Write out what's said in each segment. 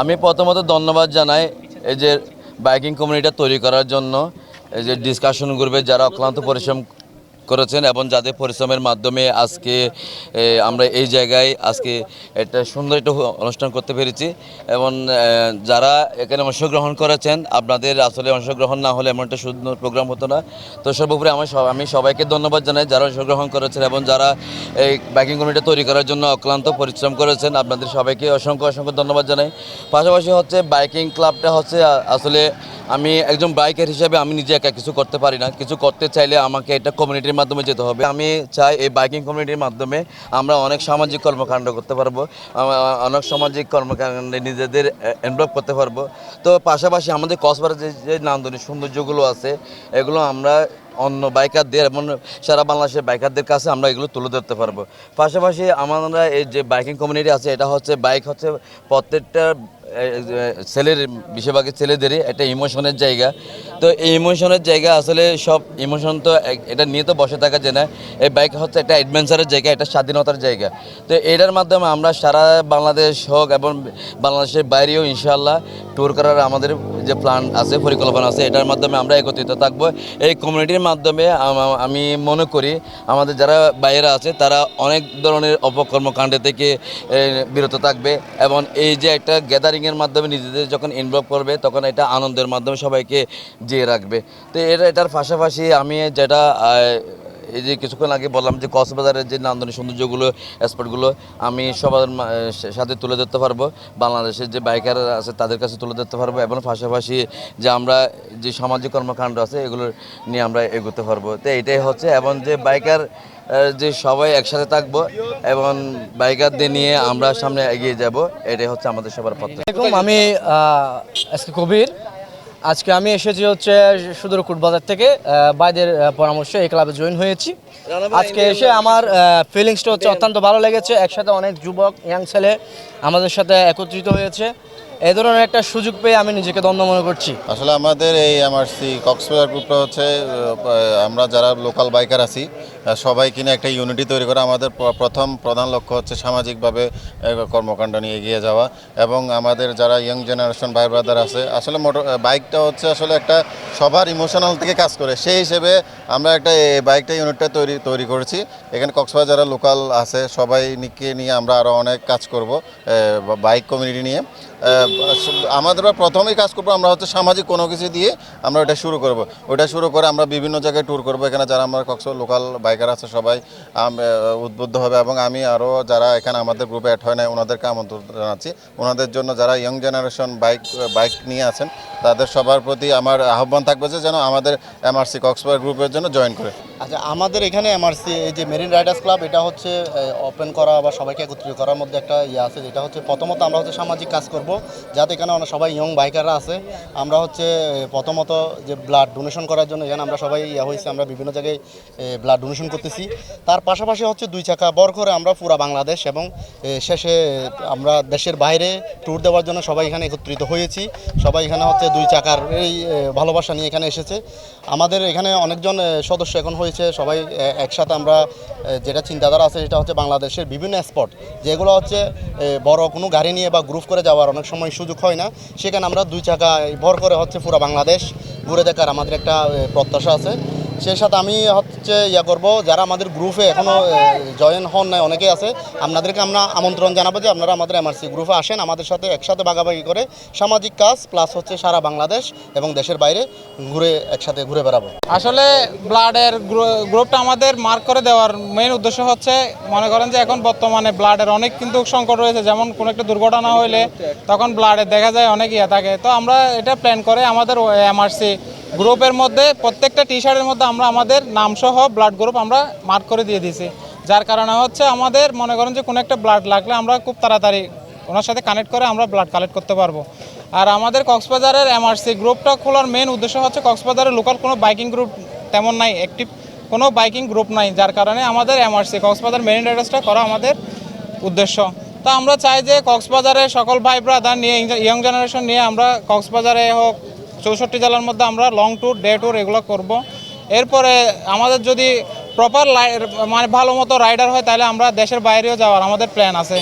আমি প্রথমত ধন্যবাদ জানাই এই যে বাইকিং কমিউনিটা তৈরি করার জন্য, এই যে ডিসকাশন গ্রুপে যারা অক্লান্ত পরিশ্রম করেছেন এবং যাদের পরিশ্রমের মাধ্যমে আজকে আমরা এই জায়গায় আজকে একটা সুন্দর একটা অনুষ্ঠান করতে পেরেছি এবং যারা এখানে অংশগ্রহণ করেছেন, আপনাদের আসলে অংশগ্রহণ না হলে এমন একটা সুন্দর প্রোগ্রাম হতো না। তো সর্বোপরি আমার আমি সবাইকে ধন্যবাদ জানাই যারা অংশগ্রহণ করেছেন এবং যারা এই বাইকিং কমিটি তৈরি করার জন্য অক্লান্ত পরিশ্রম করেছেন, আপনাদের সবাইকে অসংখ্য অসংখ্য ধন্যবাদ জানাই। পাশাপাশি হচ্ছে বাইকিং ক্লাবটা হচ্ছে আসলে আমি একজন বাইকার হিসেবে আমি নিজে একা কিছু করতে পারি না। কিছু করতে চাইলে আমাকে এটা কমিউনিটির মাধ্যমে যেতে হবে। আমি চাই এই বাইকিং কমিউনিটির মাধ্যমে আমরা অনেক সামাজিক কর্মকাণ্ড করতে পারব অনেক সামাজিক কর্মকাণ্ডে নিজেদের এনভলভ করতে পারব। তো পাশাপাশি আমাদের কসবার যে নান্দনিক সৌন্দর্যগুলো আছে, এগুলো আমরা অন্য বাইকারদের এবং সারা বাংলাদেশের বাইকারদের কাছে আমরা এগুলো তুলে ধরতে পারব। পাশাপাশি আমরা এই যে বাইকিং কমিউনিটি আছে, এটা হচ্ছে বাইক হচ্ছে প্রত্যেকটা ছেলের, বেশিরভাগই ছেলেদেরই একটা ইমোশনের জায়গা। তো এই ইমোশনের জায়গা আসলে সব ইমোশন তো এটা নিয়ে তো বসে থাকা যায় না। এই বাইক হচ্ছে একটা অ্যাডভেঞ্চারের জায়গা একটা স্বাধীনতার জায়গা। তো এটার মাধ্যমে আমরা সারা বাংলাদেশ হোক এবং বাংলাদেশের বাইরেও ইনশাল্লাহ ট্যুর করার আমাদের যে প্ল্যান আছে, পরিকল্পনা আছে, এটার মাধ্যমে আমরা একত্রিত থাকব। এই কমিউনিটির মাধ্যমে আমি মনে করি আমাদের যারা বাইরে আছে, তারা অনেক ধরনের অপকর্মকাণ্ডে থেকে বিরত থাকবে। এবং এই যে একটা গ্যাদারিংয়ের মাধ্যমে নিজেদের যখন ইনভলভ করবে, তখন এটা আনন্দের মাধ্যমে সবাইকে জিয়ে রাখবে। তো এটা এটার পাশাপাশি আমি যেটা এই যে কিছুক্ষণ আগে বললাম যে কক্সবাজারের যে নান্দনিক সৌন্দর্যগুলো স্পটগুলো আমি সবার সাথে তুলে ধরতে পারব। বাংলাদেশের যে বাইকার আছে তাদের কাছে তুলে ধরতে পারব এবং পাশাপাশি যে আমরা যে সামাজিক কর্মকাণ্ড আছে এগুলো নিয়ে আমরা এগোতে পারব। তো এটাই হচ্ছে এবং যে বাইকার যে সবাই একসাথে থাকব এবং বাইকারদের নিয়ে আমরা সামনে এগিয়ে যাব, এটাই হচ্ছে আমাদের সবার পথ আমি কবির আজকে আমি এসেছি হচ্ছে সুদূর কুটবাজার থেকে বাইদের পরামর্শে এই ক্লাবে জয়েন হয়েছি। আজকে এসে আমার ফিলিংসটা হচ্ছে অত্যন্ত ভালো লেগেছে একসাথে অনেক যুবক ইয়াং ছেলে আমাদের সাথে একত্রিত হয়েছে। এই ধরনের একটা সুযোগ পেয়ে আমি নিজেকে দ্বন্দ্ব মনে করছি। আসলে আমাদের এই এমআরসি কক্সবাজার গ্রুপটা হচ্ছে আমরা যারা লোকাল বাইকার আছি সবাই কিনে একটা ইউনিটি তৈরি করা। আমাদের প্রথম প্রধান লক্ষ্য হচ্ছে সামাজিকভাবে কর্মকাণ্ড নিয়ে এগিয়ে যাওয়া এবং আমাদের যারা ইয়ং জেনারেশন ভাই ব্রাদার আছে, আসলে মোটর বাইকটা হচ্ছে আসলে একটা সবার ইমোশনাল থেকে কাজ করে। সেই হিসেবে আমরা একটা বাইকটা ইউনিটটা তৈরি তৈরি করেছি। এখানে কক্সবাজার যারা লোকাল আছে সবাই নিকে নিয়ে আমরা আরও অনেক কাজ করব বাইক কমিউনিটি নিয়ে। আমাদের প্রথমেই কাজ করব, আমরা হচ্ছে সামাজিক কোনো কিছু দিয়ে আমরা ওটা শুরু করব। ওটা শুরু করে আমরা বিভিন্ন জায়গায় ট্যুর করব। এখানে যারা আমার কক্স লোকাল বাইকার আছে সবাই উদ্বুদ্ধ হবে এবং আমি আরও যারা এখানে আমাদের গ্রুপে অ্যাড হয় না ওনাদেরকে আমন্ত্রণ জানাচ্ছি। ওনাদের জন্য যারা ইয়ং জেনারেশন বাইক বাইক নিয়ে আছেন, তাদের সবার প্রতি আমার আহ্বান থাকবে যে যেন আমাদের এমআরসি কক্সবাজার গ্রুপের জন্য জয়েন করে। আচ্ছা আমাদের এখানে এমআরসি এই যে মেরিন রাইডার্স ক্লাব এটা হচ্ছে ওপেন করা বা সবাইকে একত্রিত করার মধ্যে একটা ইয়ে আছে, যেটা হচ্ছে প্রথমত আমরা হচ্ছে সামাজিক কাজ করব, যাতে এখানে সবাই ইয়ং বাইকাররা আছে। আমরা হচ্ছে প্রথমত যে ব্লাড ডোনেশন করার জন্য এখানে আমরা সবাই ইয়ে হয়েছে, আমরা বিভিন্ন জায়গায় ব্লাড ডোনেশন করতেছি। তার পাশাপাশি হচ্ছে দুই চাকা বর করে আমরা পুরা বাংলাদেশ এবং শেষে আমরা দেশের বাইরে ট্যুর দেওয়ার জন্য সবাই এখানে একত্রিত হয়েছি। সবাই এখানে হচ্ছে দুই চাকার এই ভালোবাসা নিয়ে এখানে এসেছে। আমাদের এখানে অনেকজন সদস্য এখন হয়েছে। সবাই একসাথে আমরা যেটা চিন্তাধারা আছে সেটা হচ্ছে বাংলাদেশের বিভিন্ন স্পট যেগুলো হচ্ছে বড় কোনো গাড়ি নিয়ে বা গ্রুপ করে যাওয়ার অনেক সময় সুযোগ হয় না। সেখানে আমরা দুই চাকা ভর করে হচ্ছে পুরো বাংলাদেশ ঘুরে দেখার আমাদের একটা প্রত্যাশা আছে। সেই সাথে আমি হচ্ছে ইয়া করব, যারা আমাদের গ্রুপে এখনও জয়েন হন নাই, অনেকেই আছে, আপনাদেরকে আমরা আমন্ত্রণ জানাব যে আপনারা আমাদের এমআরসি গ্রুপে আসেন, আমাদের সাথে একসাথে ভাগাভাগি করে সামাজিক কাজ প্লাস হচ্ছে সারা বাংলাদেশ এবং দেশের বাইরে ঘুরে একসাথে ঘুরে বেড়াবো। আসলে ব্লাডের গ্রুপটা আমাদের মার্ক করে দেওয়ার মেইন উদ্দেশ্য হচ্ছে, মনে করেন যে এখন বর্তমানে ব্লাডের অনেক কিন্তু সংকট রয়েছে, যেমন কোনো একটা দুর্ঘটনা হইলে তখন ব্লাডের দেখা যায়, অনেক ইয়ে থাকে। তো আমরা এটা প্ল্যান করে আমাদের এমআরসি গ্রুপের মধ্যে, প্রত্যেকটা টি শার্টের মধ্যে আমরা আমাদের নামসহ ব্লাড গ্রুপ আমরা মার্ক করে দিয়ে দিয়েছি। যার কারণে হচ্ছে আমাদের মনে করেন যে কোনো একটা ব্লাড লাগলে আমরা খুব তাড়াতাড়ি ওনার সাথে কানেক্ট করে আমরা ব্লাড কালেক্ট করতে পারব। আর আমাদের কক্সবাজারের এমআরসি গ্রুপটা খোলার মেন উদ্দেশ্য হচ্ছে কক্সবাজারের লোকাল কোনো বাইকিং গ্রুপ তেমন নাই অ্যাক্টিভ কোনো বাইকিং গ্রুপ নাই, যার কারণে আমাদের এমআরসি কক্সবাজার মেরিন রাইডার্সটা করা আমাদের উদ্দেশ্য। তো আমরা চাই যে কক্সবাজারে সকল ভাই ব্রাদার নিয়ে ইয়ং জেনারেশন নিয়ে আমরা কক্সবাজারে হোক চৌষট্টি জেলার মধ্যে আমরা লং ট্যুর ডে ট্যুর এগুলো করব। এরপরে আমাদের যদি প্রপার মানে ভালো মতো রাইডার হয়, তাহলে আমরা দেশের বাইরেও যাওয়ার আমাদের প্ল্যান আছে।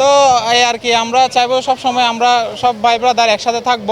তো এই আর কি, আমরা চাইব সব সময় আমরা সব ভাই ব্রাদার একসাথে থাকব।